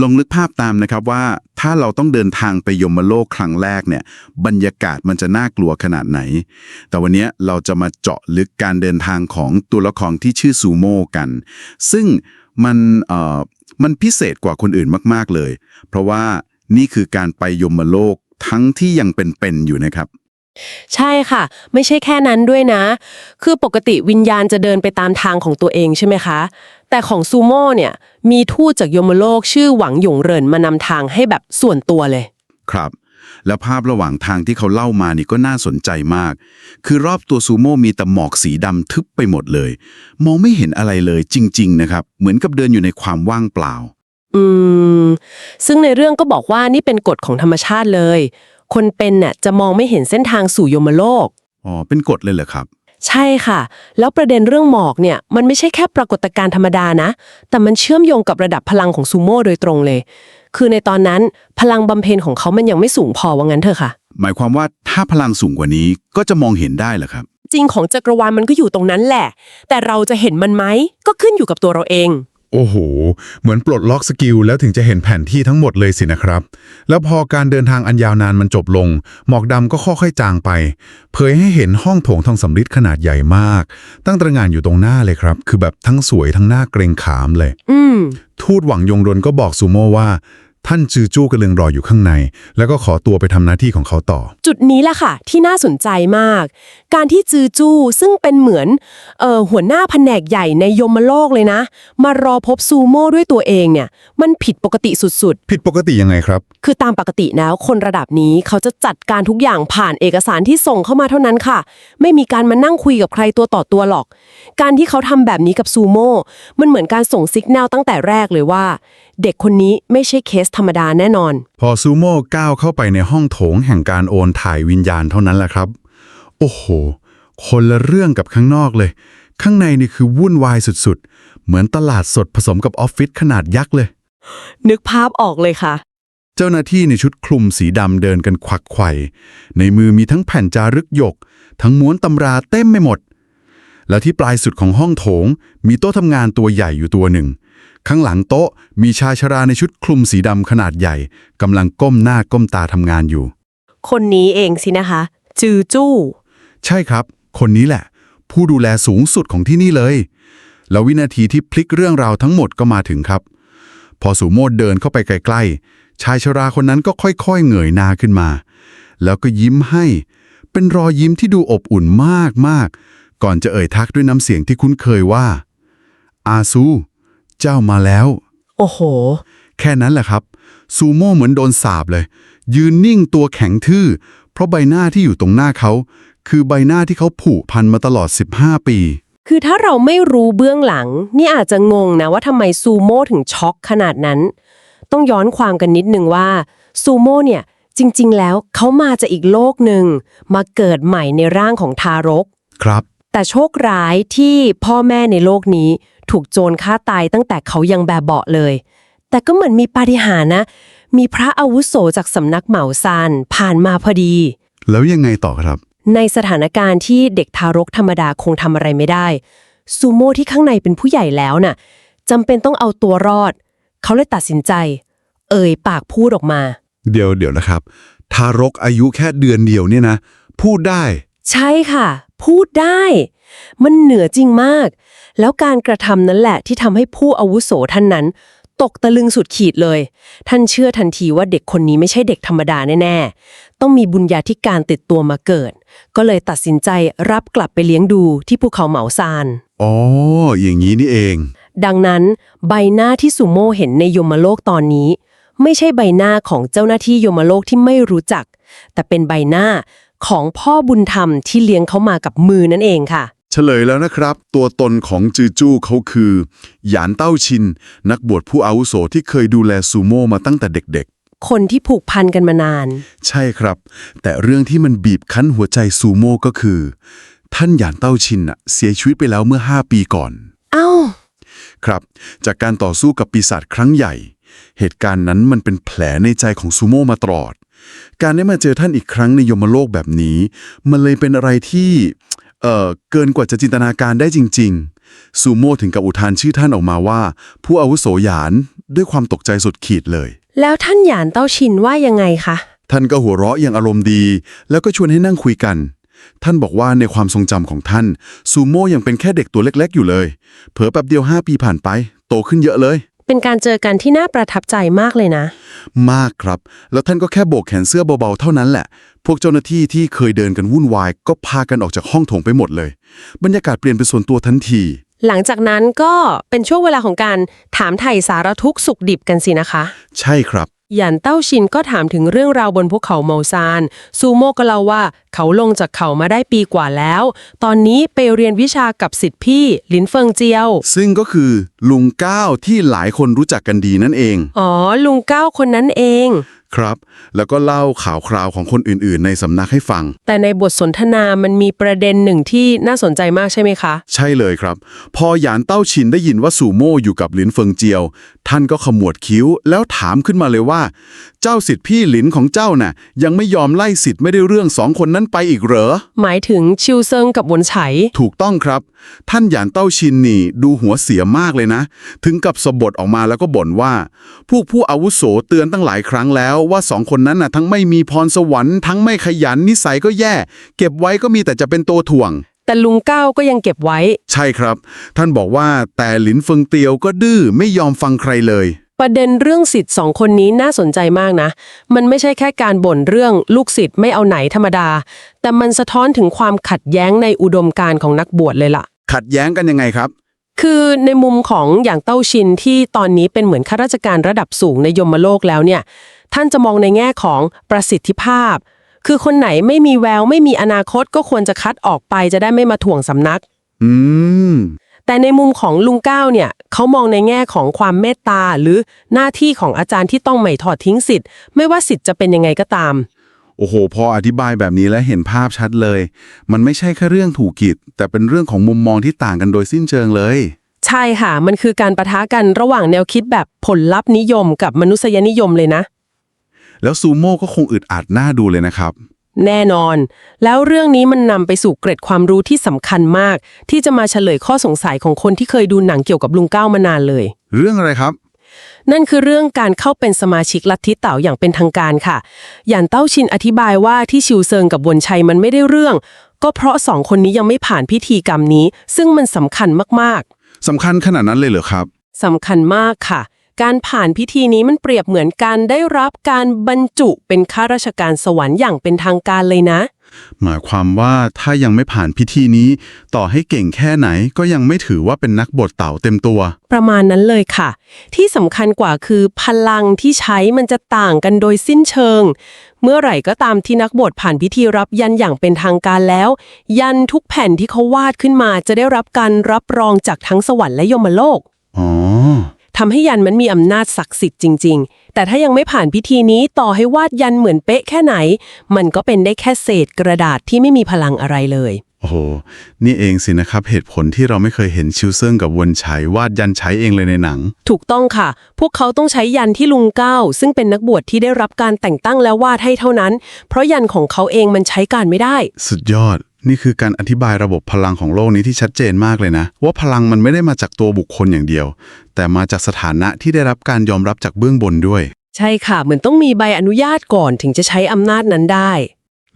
ลองนึกภาพตามนะครับว่าถ้าเราต้องเดินทางไปยมโลกครั้งแรกเนี่ยบรรยากาศมันจะน่ากลัวขนาดไหน แต่วันนี้เราจะมาเจาะลึกการเดินทางของตัวละครที่ชื่อซูโม่กัน ซึ่งมันเอ่อมันพิเศษกว่าคนอื่นมาก ๆเลย เพราะว่านี่คือการไปยมโลกทั้งที่ยังเป็นๆอยู่นะครับใช่ค่ะ ไม่ใช่แค่นั้นด้วยนะ คือปกติวิญญาณจะเดินไปตามทางของตัวเองใช่ไหมคะ แต่ของซูโม่เนี่ยมีทูตจากยมโลกชื่อหวังหยงเหรินมานำทางให้แบบส่วนตัวเลย ครับ แล้วภาพระหว่างทางที่เขาเล่ามานี่ก็น่าสนใจมาก คือรอบตัวซูโม่มีแต่หมอกสีดำทึบไปหมดเลย มองไม่เห็นอะไรเลยจริง ๆ นะครับ เหมือนกับเดินอยู่ในความว่างเปล่า อืม ซึ่งในเรื่องก็บอกว่านี่เป็นกฎของธรรมชาติเลย คนเป็นน่ะจะมองไม่เห็นเส้นทางสู่ยมโลก อ๋อ เป็นกฎเลยเหรอครับ ใช่ค่ะ แล้วประเด็นเรื่องหมอกเนี่ยมันไม่ใช่แค่ปรากฏการณ์ธรรมดานะ แต่มันเชื่อมโยงกับระดับพลังของซูโม่โดยตรงเลย คือในตอนนั้นพลังบำเพ็ญของเขามันยังไม่สูงพอว่างั้นเถอะค่ะ หมายความว่าถ้าพลังสูงกว่านี้ก็จะมองเห็นได้เหรอครับ จริงของจักรวาลมันก็อยู่ตรงนั้นแหละ แต่เราจะเห็นมันไหมก็ขึ้นอยู่กับตัวเราเอง โอ้โห เหมือนปลดล็อกสกิลแล้วถึงจะเห็นแผนที่ทั้งหมดเลยสินะครับ แล้วพอการเดินทางอันยาวนานมันจบลง หมอกดำก็ค่อยๆจางไป เผยให้เห็นห้องโถงทองสำริดขนาดใหญ่มาก ตั้งตระหงานอยู่ตรงหน้าเลยครับ คือแบบทั้งสวยทั้งหน้าเกรงขามเลย อืมทูตหวังยงรนก็บอกซูโม่ว่า ท่านจือจู้กำลังรออยู่ข้างใน แล้วก็ขอตัวไปทำหน้าที่ของเขาต่อ จุดนี้แหละค่ะ ที่น่าสนใจมาก การที่จือจู้ซึ่งเป็นเหมือนเอ่อหัวหน้าแผนกใหญ่ในยมโลกเลยนะ มารอพบซูโม่ด้วยตัวเองเนี่ย มันผิดปกติสุดผิดปกติยังไงครับ ๆ คือตามปกติแล้วคนระดับนี้เขาจะจัดการทุกอย่างผ่านเอกสารที่ส่งเข้ามาเท่านั้นค่ะ ไม่มีการมานั่งคุยกับใครตัวต่อตัวหรอก การที่เขาทำแบบนี้กับซูโม่มันเหมือนการส่งสัญญาณตั้งแต่แรกเลยว่า เด็กคนนี้ไม่ใช่เคสธรรมดาแน่นอน พอซูโม่ก้าวเข้าไปในห้องโถงแห่งการโอนถ่ายวิญญาณเท่านั้นแหละครับ โอ้โห คนละเรื่องกับข้างนอกเลย ข้างในนี่คือวุ่นวายสุดๆ เหมือนตลาดสดผสมกับออฟฟิศขนาดยักษ์เลย นึกภาพออกเลยค่ะ เจ้าหน้าที่ในชุดคลุมสีดำเดินกันควักไขว่ในมือมีทั้งแผ่นจารึกหยก ทั้งม้วนตำราเต็มไม่หมด แล้วที่ปลายสุดของห้องโถง มีโต๊ะทำงานตัวใหญ่อยู่ตัวหนึ่ง ข้างหลังโต๊ะมีชายชราในชุดคลุมสีดำขนาดใหญ่กำลังก้มหน้าก้มตาทำงานอยู่ คนนี้เองสินะคะ จือจู้ ใช่ครับ คนนี้แหละ ผู้ดูแลสูงสุดของที่นี่เลย แล้ววินาทีที่พลิกเรื่องราวทั้งหมดก็มาถึงครับ พอสูโมดเดินเข้าไปใกล้ๆชายชราคนนั้นก็ค่อยๆเงยหน้าขึ้นมา แล้วก็ยิ้มให้ เป็นรอยยิ้มที่ดูอบอุ่นมากๆก่อนจะเอ่ยทักด้วยน้ำเสียงที่คุ้นเคยว่า อาซู เจ้ามาแล้ว โอ้โห แค่นั้นแหละครับ ซูโม่เหมือนโดนสาบเลย ยืนนิ่งตัวแข็งทื่อ เพราะใบหน้าที่อยู่ตรงหน้าเขา คือใบหน้าที่เขาผูกพันมาตลอด 15 ปี คือถ้าเราไม่รู้เบื้องหลัง นี่อาจจะงงนะว่าทำไมซูโม่ถึงช็อกขนาดนั้น ต้องย้อนความกันนิดนึงว่าซูโม่เนี่ยจริง ๆ แล้วเขามาจากอีกโลกหนึ่งมาเกิดใหม่ในร่างของทารก ครับ แต่โชคร้ายที่พ่อแม่ในโลกนี้ ถูกโจรฆ่าตายตั้งแต่เขายังแบบเบาะเลย แต่ก็เหมือนมีปาฏิหาริย์นะ มีพระอาวุโสจากสำนักเหมาซานผ่านมาพอดี แล้วยังไงต่อครับ ในสถานการณ์ที่เด็กทารกธรรมดาคงทำอะไรไม่ได้ ซูโม่ที่ข้างในเป็นผู้ใหญ่แล้วน่ะจำเป็นต้องเอาตัวรอด เขาเลยตัดสินใจ เอ่ยปากพูดออกมา เดี๋ยวเดี๋ยวนะครับ ทารกอายุแค่เดือนเดียวเนี่ยนะ พูดได้ ใช่ค่ะ พูดได้ มันเหนือจริงมาก แล้วการกระทำนั้นแหละที่ทำให้ผู้อาวุโสท่านนั้น ตกตะลึงสุดขีดเลย ท่านเชื่อทันทีว่าเด็กคนนี้ไม่ใช่เด็กธรรมดาแน่ๆ ต้องมีบุญญาธิการติดตัวมาเกิด ก็เลยตัดสินใจรับกลับไปเลี้ยงดูที่ภูเขาเหมาซาน อ๋อ อย่างนี้นี่เอง ดังนั้นใบหน้าที่สุโม่เห็นในยมโลกตอนนี้ ไม่ใช่ใบหน้าของเจ้าหน้าที่ยมโลกที่ไม่รู้จัก แต่เป็นใบหน้า ของพ่อบุญธรรมที่เลี้ยงเขามากับมือนั่นเองค่ะ เฉลยแล้วนะครับ ตัวตนของจือจู้เขาคือ หยานเต้าชิน นักบวชผู้อาวุโสที่เคยดูแลซูโม่มาตั้งแต่เด็กคนที่ผูกพันกันมานาน ๆ ใช่ครับ แต่เรื่องที่มันบีบคั้นหัวใจซูโม่ก็คือ ท่านหยานเต้าชินน่ะเสียชีวิตไปแล้วเมื่อ 5 ปีก่อน เอ้า ครับ จากการต่อสู้กับปีศาจครั้งใหญ่ เหตุการณ์นั้นมันเป็นแผลในใจของซูโม่มาตลอด การได้มาเจอท่านอีกครั้งในยมโลกแบบนี้ มันเลยเป็นอะไรที่เอ่อเกินกว่าจะจินตนาการได้จริงซูโม่ถึงกับอุทานชื่อท่านออกมาว่า ผู้อาวุโสหยานด้วยความตกใจสุดขีดเลย แล้วท่านหยานเต้าชินว่ายังไงคะ ท่านก็หัวเราะอย่างอารมณ์ดี แล้วก็ชวนให้นั่งคุยกัน ท่านบอกว่าในความทรงจำของท่านซูโม่ยังเป็นแค่เด็กตัวเล็ก ๆ อยู่เลย เผลอแป๊บเดียว 5 ปีผ่านไป โตขึ้นเยอะเลย เป็นการเจอกันที่น่าประทับใจมากเลยนะ มากครับ แล้วท่านก็แค่โบกแขนเสื้อเบาๆเท่านั้นแหละ พวกเจ้าหน้าที่ที่เคยเดินกันวุ่นวาย ก็พากันออกจากห้องโถงไปหมดเลย บรรยากาศเปลี่ยนเป็นส่วนตัวทันที หลังจากนั้นก็เป็นช่วงเวลาของการถามไถ่สารทุกข์สุขดิบกันสินะคะ ใช่ครับ หยันเต้าชินก็ถามถึงเรื่องราวบนภูเขาเมาซาน ซูโม่ก็เล่าว่าเขาลงจากเขามาได้ปีกว่าแล้ว ตอนนี้ไปเรียนวิชากับสิทธิพี่หลินเฟิงเจียว ซึ่งก็คือลุงก้าวที่หลายคนรู้จักกันดีนั่นเอง อ๋อ ลุงเก้าคนนั้นเอง ครับ แล้วก็เล่าข่าวคราวของคนอื่นๆ ในสำนักให้ฟัง แต่ในบทสนทนามันมีประเด็นหนึ่งที่น่าสนใจมากใช่ไหมคะ ใช่เลยครับ พอหยานเต้าชินได้ยินว่าสู่โม่อยู่กับหลินเฟิงเจียว ท่านก็ขมวดคิ้วแล้วถามขึ้นมาเลยว่า เจ้าสิทธิพี่หลินของเจ้าน่ะ ยังไม่ยอมไล่สิทธิ์ไม่ได้เรื่องสองคนนั้นไปอีกเหรอ หมายถึงชิวเซิงกับหวนไฉ ถูกต้องครับ ท่านหยานเต้าชินนี่ดูหัวเสียมากเลยนะ ถึงกับสะบดออกมาแล้วก็บ่นว่า พวกผู้อาวุโสเตือนตั้งหลายครั้งแล้วว่าสองคนนั้นน่ะทั้งไม่มีพรสวรรค์ทั้งไม่ขยันนิสัยก็แย่ เก็บไว้ก็มีแต่จะเป็นตัวถ่วง แต่ลุงเก้าก็ยังเก็บไว้ ใช่ครับ ท่านบอกว่าแต่หลินเฟิงเตียวก็ดื้อไม่ยอมฟังใครเลย ประเด็นเรื่องสิทธิ์สองคนนี้น่าสนใจมากนะ มันไม่ใช่แค่การบ่นเรื่องลูกศิษย์ไม่เอาไหนธรรมดา แต่มันสะท้อนถึงความขัดแย้งในอุดมการณ์ของนักบวชเลยล่ะ ขัดแย้งกันยังไงครับ คือในมุมของอย่างเต้าชินที่ตอนนี้เป็นเหมือนข้าราชการระดับสูงในยมโลกแล้วเนี่ย ท่านจะมองในแง่ของประสิทธิภาพ คือคนไหนไม่มีแววไม่มีอนาคตก็ควรจะคัดออกไปจะได้ไม่มาถ่วงสำนัก อืม แต่ในมุมของลุงก้าวเนี่ย เขามองในแง่ของความเมตตาหรือหน้าที่ของอาจารย์ที่ต้องไม่ถอดทิ้งสิทธิ์ ไม่ว่าสิทธิ์จะเป็นยังไงก็ตาม โอ้โห พออธิบายแบบนี้แล้วเห็นภาพชัดเลย มันไม่ใช่แค่เรื่องถูกกิจแต่เป็นเรื่องของมุมมองที่ต่างกันโดยสิ้นเชิงเลย ใช่ค่ะ มันคือการประทะกันระหว่างแนวคิดแบบผลลัพธ์นิยมกับมนุษยนิยมเลยนะ แล้วซูโม่ก็คงอึดอัดหน้าดูเลยนะครับ แน่นอน แล้วเรื่องนี้มันนำไปสู่เกร็ดความรู้ที่สำคัญมาก ที่จะมาเฉลยข้อสงสัยของคนที่เคยดูหนังเกี่ยวกับลุงก้าวมานานเลย เรื่องอะไรครับ นั่นคือเรื่องการเข้าเป็นสมาชิกลัทธิเต๋าอย่างเป็นทางการค่ะ หยานเต้าชินอธิบายว่าที่ชิวเซิงกับวนชัยมันไม่ได้เรื่อง ก็เพราะสองคนนี้ยังไม่ผ่านพิธีกรรมนี้ ซึ่งมันสำคัญมากสำคัญขนาดนั้นเลยเหรอครับๆสำคัญมากค่ะ การผ่านพิธีนี้มันเปรียบเหมือนการได้รับการบรรจุเป็นข้าราชการสวรรค์อย่างเป็นทางการเลยนะ หมายความว่าถ้ายังไม่ผ่านพิธีนี้ ต่อให้เก่งแค่ไหนก็ยังไม่ถือว่าเป็นนักบทเต่าเต็มตัว ประมาณนั้นเลยค่ะ ที่สำคัญกว่าคือพลังที่ใช้มันจะต่างกันโดยสิ้นเชิง เมื่อไหร่ก็ตามที่นักบวชผ่านพิธีรับยันอย่างเป็นทางการแล้ว ยันทุกแผ่นที่เขาวาดขึ้นมาจะได้รับการรับรองจากทั้งสวรรค์และยมโลกอ๋อ ทำให้ยันมันมีอำนาจศักดิ์สิทธิ์จริง ๆ แต่ถ้ายังไม่ผ่านพิธีนี้ต่อให้วาดยันเหมือนเป๊ะแค่ไหน มันก็เป็นได้แค่เศษกระดาษที่ไม่มีพลังอะไรเลย โอ้โห นี่เองสินะครับเหตุผลที่เราไม่เคยเห็นชิวเซิงกับวนชัยวาดยันใช้เองเลยในหนัง ถูกต้องค่ะ พวกเขาต้องใช้ยันที่ลุงเก้า ซึ่งเป็นนักบวชที่ได้รับการแต่งตั้งและวาดให้เท่านั้น เพราะยันของเขาเองมันใช้การไม่ได้ สุดยอด นี่คือการอธิบายระบบพลังของโลกนี้ที่ชัดเจนมากเลยนะ ว่าพลังมันไม่ได้มาจากตัวบุคคลอย่างเดียว แต่มาจากสถานะที่ได้รับการยอมรับจากเบื้องบนด้วย ใช่ค่ะ เหมือนต้องมีใบอนุญาตก่อนถึงจะใช้อำนาจนั้นได้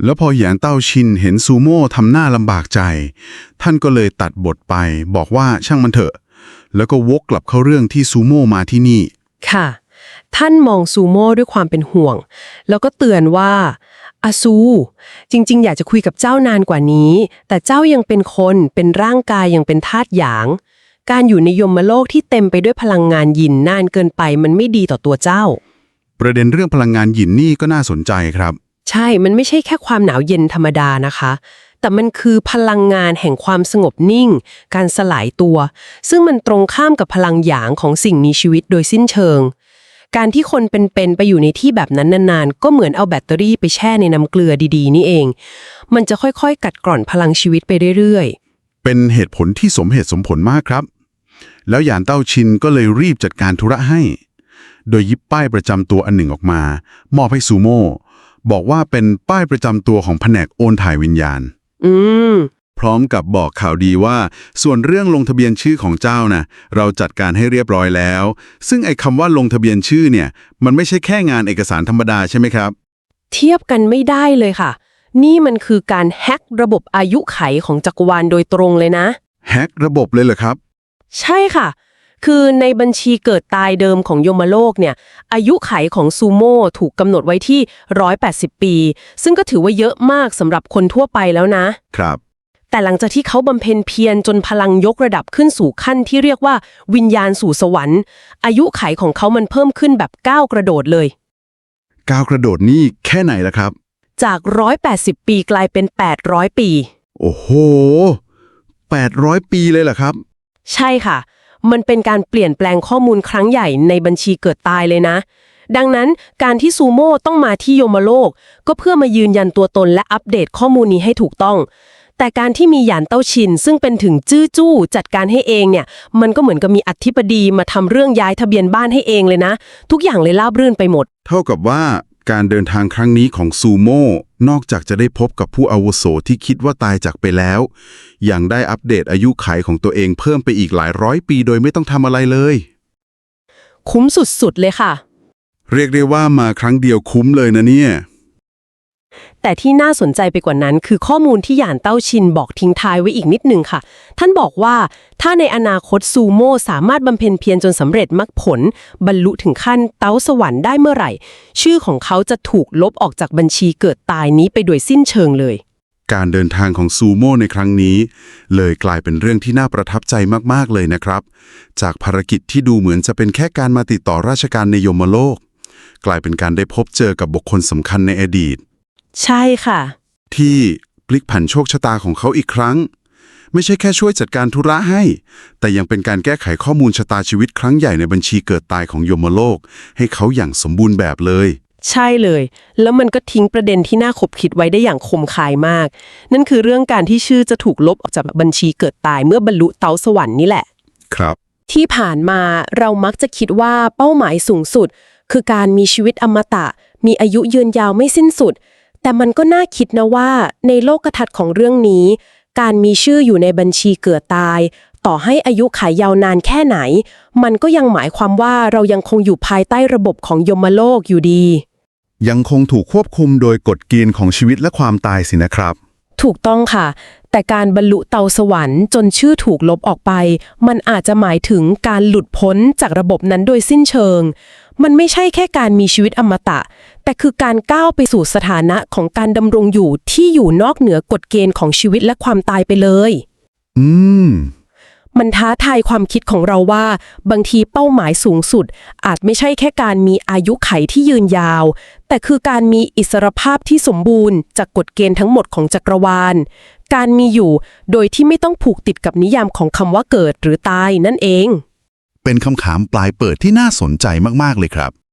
แล้วพอหยานเต้าชินเห็นซูโม่ทำหน้าลำบากใจ ท่านก็เลยตัดบทไปบอกว่าช่างมันเถอะ แล้วก็วกกลับเข้าเรื่องที่ซูโม่มาที่นี่ ค่ะ ท่านมองซูโม่ด้วยความเป็นห่วง แล้วก็เตือนว่า อาซู จริงๆ อยากจะคุยกับเจ้านานกว่านี้ แต่เจ้ายังเป็นคนเป็นร่างกายยังเป็นธาตุหยาง การอยู่ในยมโลกที่เต็มไปด้วยพลังงานหยินนานเกินไปมันไม่ดีต่อตัวเจ้า ประเด็นเรื่องพลังงานหยินนี่ก็น่าสนใจครับ ใช่ มันไม่ใช่แค่ความหนาวเย็นธรรมดานะคะ แต่มันคือพลังงานแห่งความสงบนิ่ง การสลายตัว ซึ่งมันตรงข้ามกับพลังหยางของสิ่งมีชีวิตโดยสิ้นเชิง การที่คนเป็นๆไปอยู่ในที่แบบนั้นนานๆ ก็เหมือนเอาแบตเตอรี่ไปแช่ในน้ำเกลือดีๆ นี่เอง มันจะค่อยๆ กัดกร่อนพลังชีวิตไปเรื่อยๆ เป็นเหตุผลที่สมเหตุสมผลมากครับ แล้วหยานเต้าชินก็เลยรีบจัดการธุระให้ โดยหยิบป้ายประจำตัวอันหนึ่งออกมา มอบให้ซูโม่บอกว่าเป็นป้ายประจำตัวของแผนกโอนถ่ายวิญญาณ อืมเพร้อมกับบอกข่าวดีว่า ส่วนเรื่องลงทะเบียนชื่อของเจ้านะเราจัดการให้เรียบร้อยแล้ว ซึ่งไอ้คำว่าลงทะเบียนชื่อเนี่ย มันไม่ใช่แค่งานเอกสารธรรมดาใช่ไหมครับ เทียบกันไม่ได้เลยค่ะ นี่มันคือการแฮ็กระบบอายุไขของจักรวาลโดยตรงเลยนะแฮ็กระบบเลยเหรอครับ ใช่ค่ะ คือในบัญชีเกิดตายเดิมของโยมโลกเนี่ยอายุไขของซูโม่ถูกกำหนดไว้ที่ 180 ปี ซึ่งก็ถือว่าเยอะมากสำหรับคนทั่วไปแล้วนะครับ แต่หลังจากที่เขาบำเพ็ญเพียรจนพลังยกระดับขึ้นสู่ขั้นที่เรียกว่าวิญญาณสู่สวรรค์ อายุไขของเขามันเพิ่มขึ้นแบบก้าวกระโดดเลยก้าวกระโดดนี่แค่ไหนล่ะครับ จาก 180 ปีกลายเป็น 800 ปี โอ้โห 800 ปีเลยเหรอครับ ใช่ค่ะ มันเป็นการเปลี่ยนแปลงข้อมูลครั้งใหญ่ในบัญชีเกิดตายเลยนะ ดังนั้นการที่ซูโม่ต้องมาที่โยมโลก ก็เพื่อมายืนยันตัวตนและอัปเดตข้อมูลนี้ให้ถูกต้อง แต่การที่มีหยานเต้าชิน ซึ่งเป็นถึงจื้อจู้จัดการให้เองเนี่ย มันก็เหมือนกับมีอธิบดีมาทำเรื่องย้ายทะเบียนบ้านให้เองเลยนะ ทุกอย่างเลยราบรื่นไปหมด เท่ากับว่าการเดินทางครั้งนี้ของซูโม่นอกจากจะได้พบกับผู้อาวุโสที่คิดว่าตายจากไปแล้ว ยังได้อัปเดตอายุขัยของตัวเองเพิ่มไปอีกหลายร้อยปีโดยไม่ต้องทำอะไรเลย คุ้มสุดๆเลยค่ะ เรียกได้ว่ามาครั้งเดียวคุ้มเลยนะเนี่ย แต่ที่น่าสนใจไปกว่านั้นคือข้อมูลที่หยานเต้าชินบอกทิ้งท้ายไว้อีกนิดหนึ่งค่ะ ท่านบอกว่าถ้าในอนาคตซูโม่สามารถบำเพ็ญเพียรจนสำเร็จมรรคผล บรรลุถึงขั้นเต้าสวรรค์ได้เมื่อไหร่ ชื่อของเขาจะถูกลบออกจากบัญชีเกิดตายนี้ไปโดยสิ้นเชิงเลย การเดินทางของซูโม่ในครั้งนี้ เลยกลายเป็นเรื่องที่น่าประทับใจมากๆเลยนะครับ จากภารกิจที่ดูเหมือนจะเป็นแค่การมาติดต่อราชการในยมโลก กลายเป็นการได้พบเจอกับบุคคลสำคัญในอดีต ใช่ค่ะ ที่พลิกผันโชคชะตาของเขาอีกครั้ง ไม่ใช่แค่ช่วยจัดการธุระให้ แต่ยังเป็นการแก้ไขข้อมูลชะตาชีวิตครั้งใหญ่ในบัญชีเกิดตายของยมโลก ให้เขาอย่างสมบูรณ์แบบเลย ใช่เลย แล้วมันก็ทิ้งประเด็นที่น่าขบคิดไว้ได้อย่างคมคายมาก นั่นคือเรื่องการที่ชื่อจะถูกลบออกจากบัญชีเกิดตายเมื่อบรรลุเต้าสวรรค์นี่แหละ ครับ ที่ผ่านมาเรามักจะคิดว่าเป้าหมายสูงสุด คือการมีชีวิตอมตะ มีอายุยืนยาวไม่สิ้นสุด แต่มันก็น่าคิดนะว่า ในโลกทัศน์ของเรื่องนี้ การมีชื่ออยู่ในบัญชีเกิดตาย ต่อให้อายุขายยาวนานแค่ไหน มันก็ยังหมายความว่าเรายังคงอยู่ภายใต้ระบบของยมโลกอยู่ดี ยังคงถูกควบคุมโดยกฎเกณฑ์ของชีวิตและความตายสินะครับ ถูกต้องค่ะ แต่การบรรลุเตาสวรรค์จนชื่อถูกลบออกไป มันอาจจะหมายถึงการหลุดพ้นจากระบบนั้นโดยสิ้นเชิง มันไม่ใช่แค่การมีชีวิตอมตะ แต่คือการก้าวไปสู่สถานะของการดำรงอยู่ที่อยู่นอกเหนือกฎเกณฑ์ของชีวิตและความตายไปเลย อืม มันท้าทายความคิดของเราว่า บางทีเป้าหมายสูงสุด อาจไม่ใช่แค่การมีอายุไขที่ยืนยาว แต่คือการมีอิสรภาพที่สมบูรณ์ จากกฎเกณฑ์ทั้งหมดของจักรวาล การมีอยู่โดยที่ไม่ต้องผูกติดกับนิยามของคำว่าเกิดหรือตายนั่นเอง เป็นคำถามปลายเปิดที่น่าสนใจมาก ๆ เลยครับ